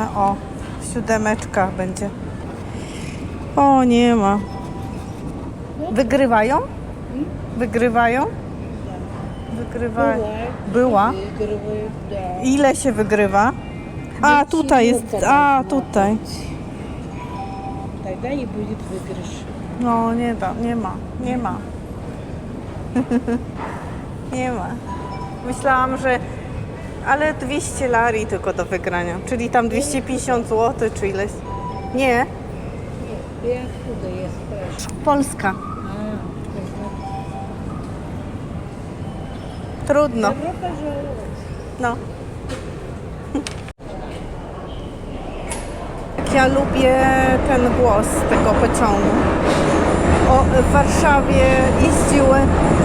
sobie wezmę. O, siódemeczka będzie. O, nie ma. Wygrywają? Wygrywają? Wygrywają. Była. Ile się wygrywa? A, tutaj jest. A, tutaj. Тогда и будет выигрыш. No, nie da, nie ma, nie ma. nie ma. Myślałam, że. ale 200 lari tylko do wygrania, czyli tam 250 zł czy ileś. Nie, Nie, jest też. Polska. Trudno. No. Ja lubię ten głos tego pociągu. O, w Warszawie jeździły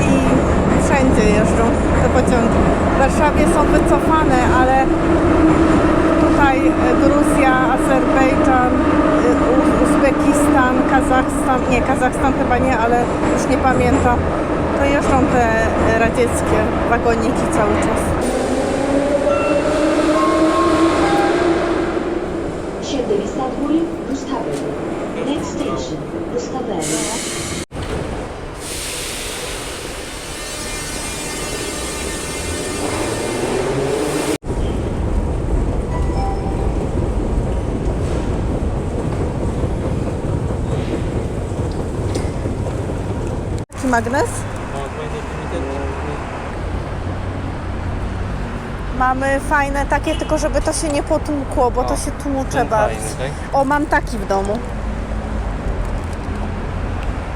i wszędzie jeżdżą te pociągi. W Warszawie są wycofane, ale tutaj e, Gruzja, Azerbejdżan, e, Uzbekistan, Kazachstan, nie, Kazachstan chyba nie, ale już nie pamiętam. To jeżdżą te e, radzieckie wagoniki cały czas. 7 Istanbul. Next station, Rustavelli. Magnes? Mamy fajne takie, tylko żeby to się nie potłukło, bo to się tłucze bardzo. fajny, tak? O, mam taki w domu.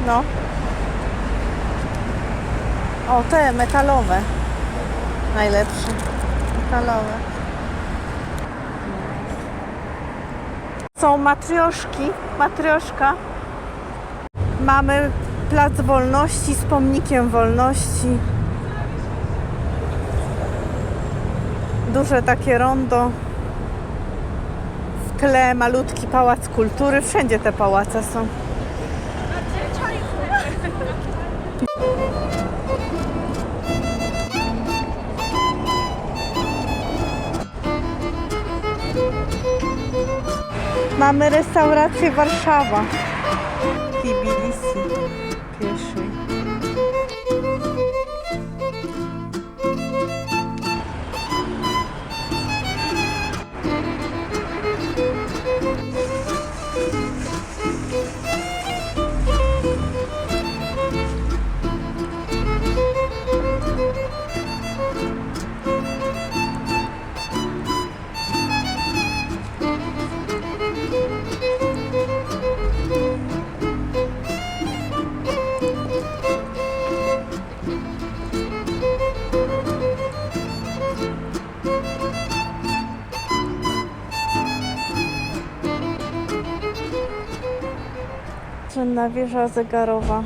No. O, te metalowe. Najlepsze. Metalowe. Są matrioszki. Matrioszka. Mamy Plac Wolności z pomnikiem wolności. Duże takie rondo. W tle malutki pałac kultury. Wszędzie te pałace są. Mamy restaurację Warszawa. Tbilisi. Wieża zegarowa.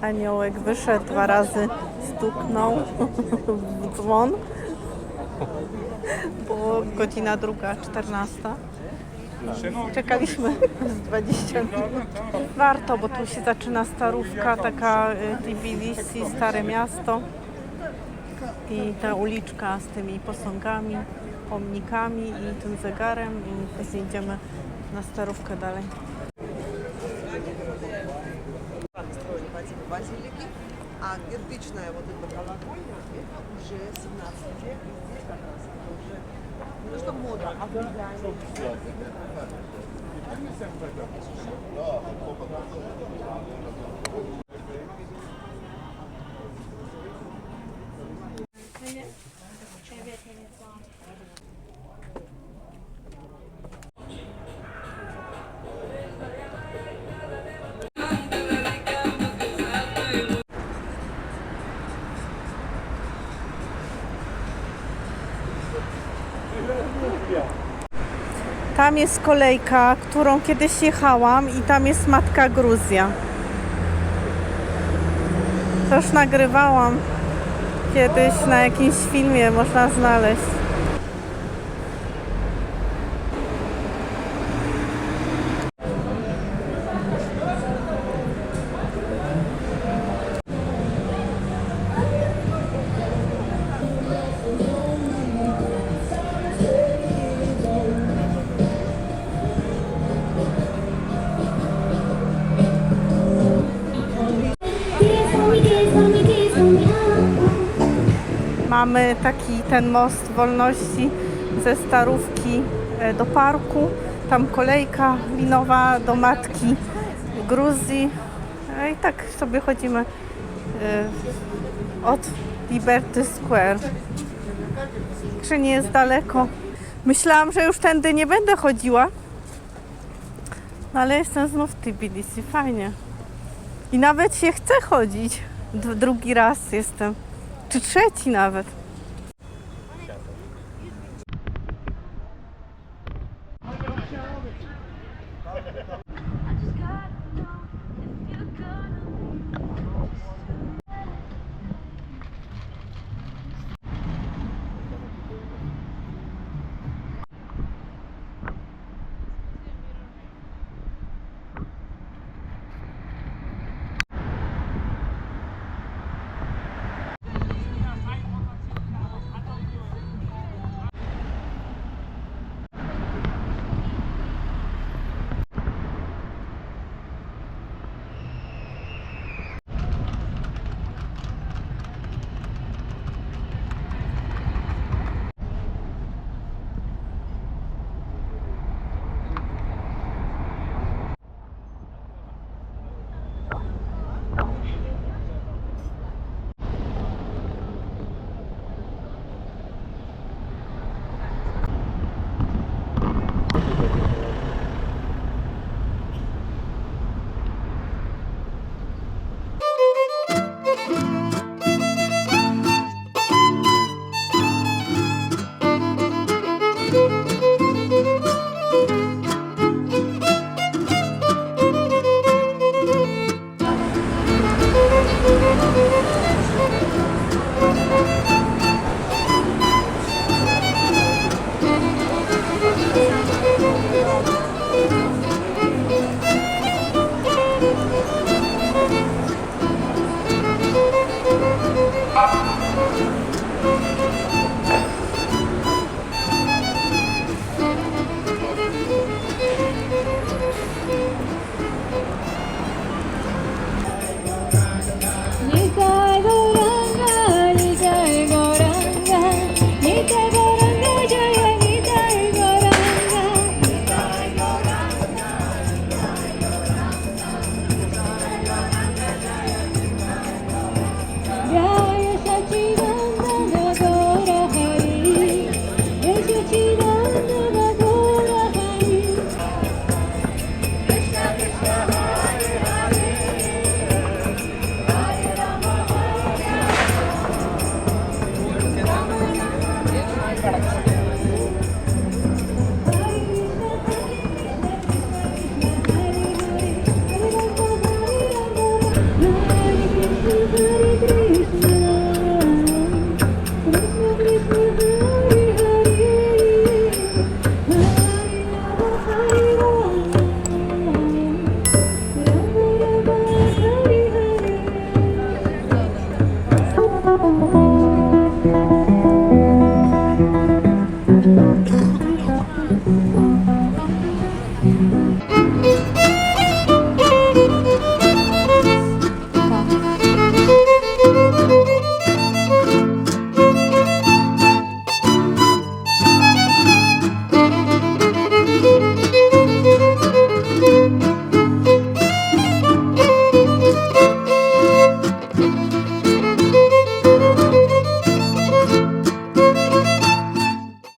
Aniołek wyszedł dwa razy, stuknął w dzwon. Było godzina druga, 14. Czekaliśmy z 20 minut. Warto, bo tu się zaczyna starówka, taka y, Tbilisi, stare miasto. I ta uliczka z tymi posągami, pomnikami i tym zegarem i później idziemy na starówkę dalej. Базилики, а кирпичная вот эта колокольня, это уже 17 век, и здесь как раз это уже то что мода, а влияние. Tam jest kolejka, którą kiedyś jechałam i tam jest Matka Gruzja. Też nagrywałam kiedyś na jakimś filmie, można znaleźć. Mamy taki ten most wolności ze Starówki e, do parku. Tam kolejka linowa do matki Gruzji. E, I tak sobie chodzimy e, od Liberty Square. Czy nie jest daleko? Myślałam, że już tędy nie będę chodziła. No ale jestem znów w Tbilisi, fajnie. I nawet się chce chodzić. Drugi raz jestem. Czy trzeci nawet.